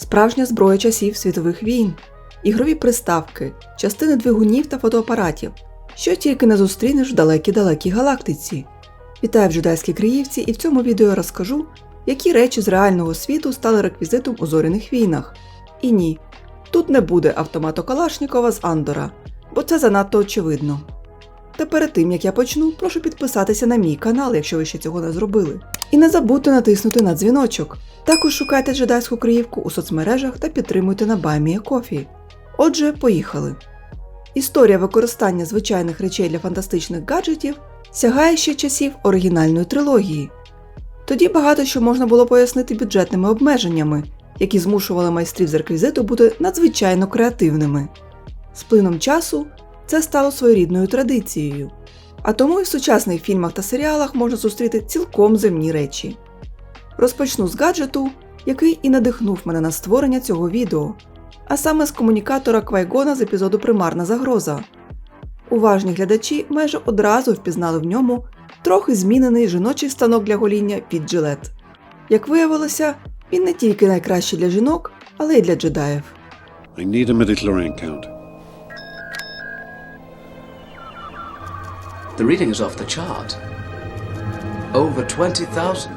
справжня зброя часів світових війн, ігрові приставки, частини двигунів та фотоапаратів, що тільки не зустрінеш в далекій-далекій галактиці. Вітаю в джедайській Криївці і в цьому відео я розкажу, які речі з реального світу стали реквізитом у зоряних війнах. І ні, тут не буде автомату Калашнікова з Андора, бо це занадто очевидно. Та перед тим як я почну, прошу підписатися на мій канал, якщо ви ще цього не зробили. І не забудьте натиснути на дзвіночок. Також шукайте джедайську криївку у соцмережах та підтримуйте на Баймія Кофі. Отже, поїхали. Історія використання звичайних речей для фантастичних гаджетів сягає ще часів оригінальної трилогії. Тоді багато що можна було пояснити бюджетними обмеженнями, які змушували майстрів з реквізиту бути надзвичайно креативними. З плином часу це стало своєрідною традицією, а тому і в сучасних фільмах та серіалах можна зустріти цілком земні речі. Розпочну з гаджету, який і надихнув мене на створення цього відео, а саме з комунікатора Квайгона з епізоду Примарна загроза. Уважні глядачі майже одразу впізнали в ньому трохи змінений жіночий станок для гоління від джилет. Як виявилося, він не тільки найкращий для жінок, але й для джедаїв. I need a count. The reading is off the chart. Over 20,000.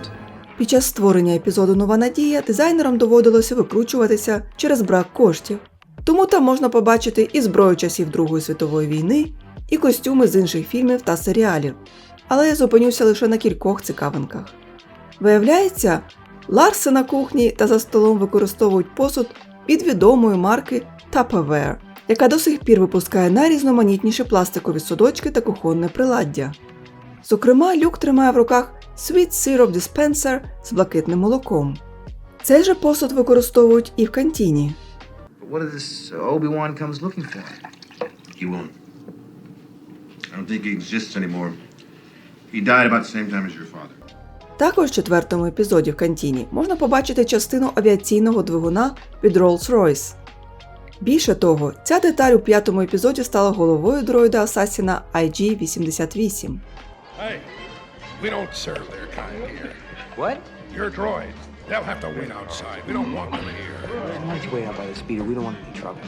Під час створення епізоду Нова Надія дизайнерам доводилося викручуватися через брак коштів. Тому там можна побачити і зброю часів Другої світової війни, і костюми з інших фільмів та серіалів. Але я зупинюся лише на кількох цікавинках. Виявляється, Ларси на кухні та за столом використовують посуд від відомої марки Tupperware, яка до сих пір випускає найрізноманітніші пластикові судочки та кухонне приладдя. Зокрема, люк тримає в руках Sweet Syrup Dispenser з блакитним молоком. Цей же посуд використовують і в кантіні. Uh. Також в четвертому епізоді в кантіні можна побачити частину авіаційного двигуна від Rolls-Royce. Більше того, ця деталь у п'ятому епізоді стала головою дроїда Асасіна IG-88. Hey, we don't serve their kind here. What? Your droids, they'll have to wait outside. We don't want them here. Let's way out by the speeder. We don't want to trouble.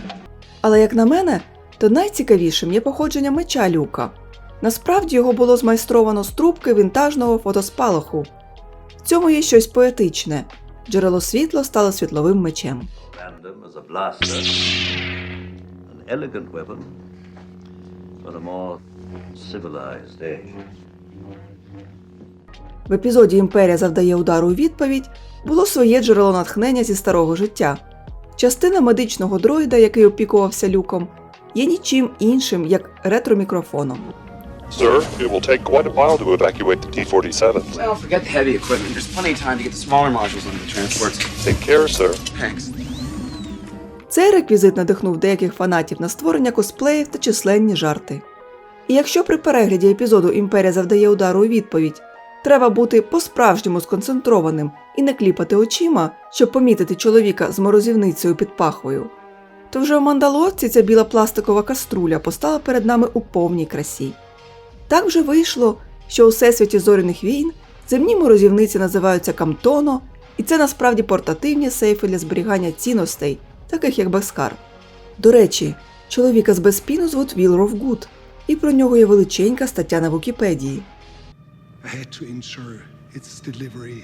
Але як на мене, то найцікавішим є походження меча люка. Насправді його було змайстровано з трубки вінтажного фотоспалаху. В цьому є щось поетичне. Джерело світла стало світловим мечем. В епізоді Імперія завдає удару у відповідь було своє джерело натхнення зі старого життя. Частина медичного дроїда, який опікувався люком, є нічим іншим, як ретромікрофоном. Sir, it will take quite a while to evacuate the T-47s. Well, forget the heavy equipment. There's plenty of time to get the smaller modules into the transports. Take care, sir. Thanks. Цей реквізит надихнув деяких фанатів на створення косплеїв та численні жарти. І якщо при перегляді епізоду Імперія завдає удару у відповідь, треба бути по-справжньому сконцентрованим і не кліпати очима, щоб помітити чоловіка з морозівницею під пахвою, то вже в мандалорці ця біла пластикова каструля постала перед нами у повній красі. Так вже вийшло, що у всесвіті зоряних війн земні морозівниці називаються камтоно, і це насправді портативні сейфи для зберігання цінностей, таких як Бескар. До речі, чоловіка з безпіну звуть Віл Ровгуд, і про нього є величенька стаття на Вікіпедії. I had to ensure its delivery.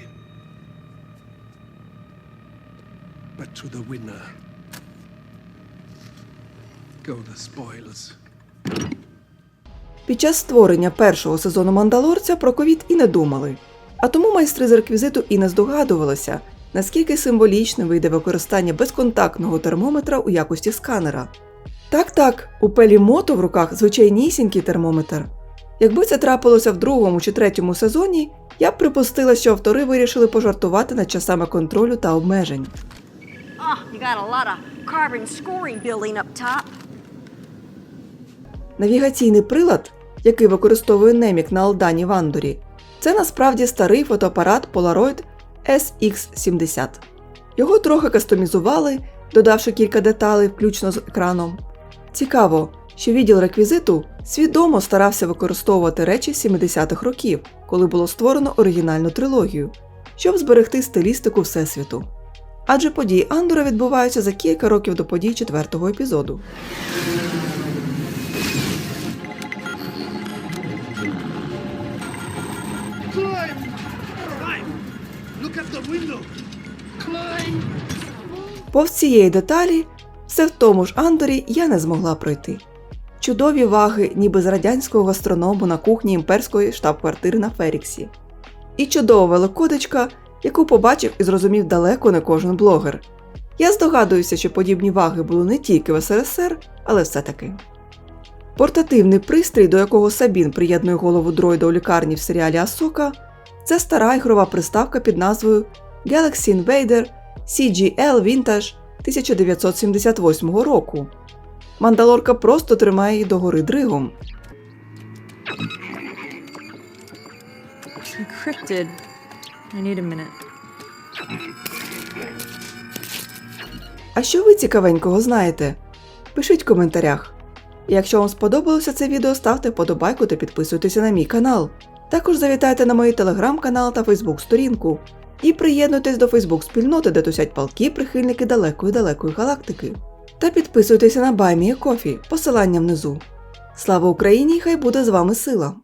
But to the winner go the spoils. Під час створення першого сезону Мандалорця про ковід і не думали. А тому майстри з реквізиту і не здогадувалися, наскільки символічним вийде використання безконтактного термометра у якості сканера. Так так, у Пелі Мото в руках звичайнісінький термометр. Якби це трапилося в другому чи третьому сезоні, я б припустила, що автори вирішили пожартувати над часами контролю та обмежень. Oh, you got a lot of carbon scoring building up top. Навігаційний прилад, який використовує Немік на Алдані Вандорі, це насправді старий фотоапарат Polaroid SX70. Його трохи кастомізували, додавши кілька деталей, включно з екраном. Цікаво, що відділ реквізиту свідомо старався використовувати речі 70-х років, коли було створено оригінальну трилогію, щоб зберегти стилістику Всесвіту. адже події Андора відбуваються за кілька років до подій четвертого епізоду. Повз цієї деталі все в тому ж Андорі я не змогла пройти. Чудові ваги, ніби з радянського гастроному на кухні імперської штаб-квартири на Феріксі. І чудова великодочка, яку побачив і зрозумів далеко не кожен блогер. Я здогадуюся, що подібні ваги були не тільки в СРСР, але все-таки. Портативний пристрій, до якого Сабін приєднує голову дроїда у лікарні в серіалі Асока, це стара ігрова приставка під назвою Galaxy Invader CGL Vintage 1978 року. Мандалорка просто тримає її догори дригом. Encrypted. I need a minute. А що ви цікавенького знаєте? Пишіть в коментарях. Якщо вам сподобалося це відео, ставте вподобайку та підписуйтеся на мій канал. Також завітайте на мої телеграм-канал та фейсбук сторінку. І приєднуйтесь до фейсбук спільноти, де тусять палки прихильники далекої далекої галактики. Та підписуйтеся на Баймія Кофі, посилання внизу. Слава Україні! Хай буде з вами сила!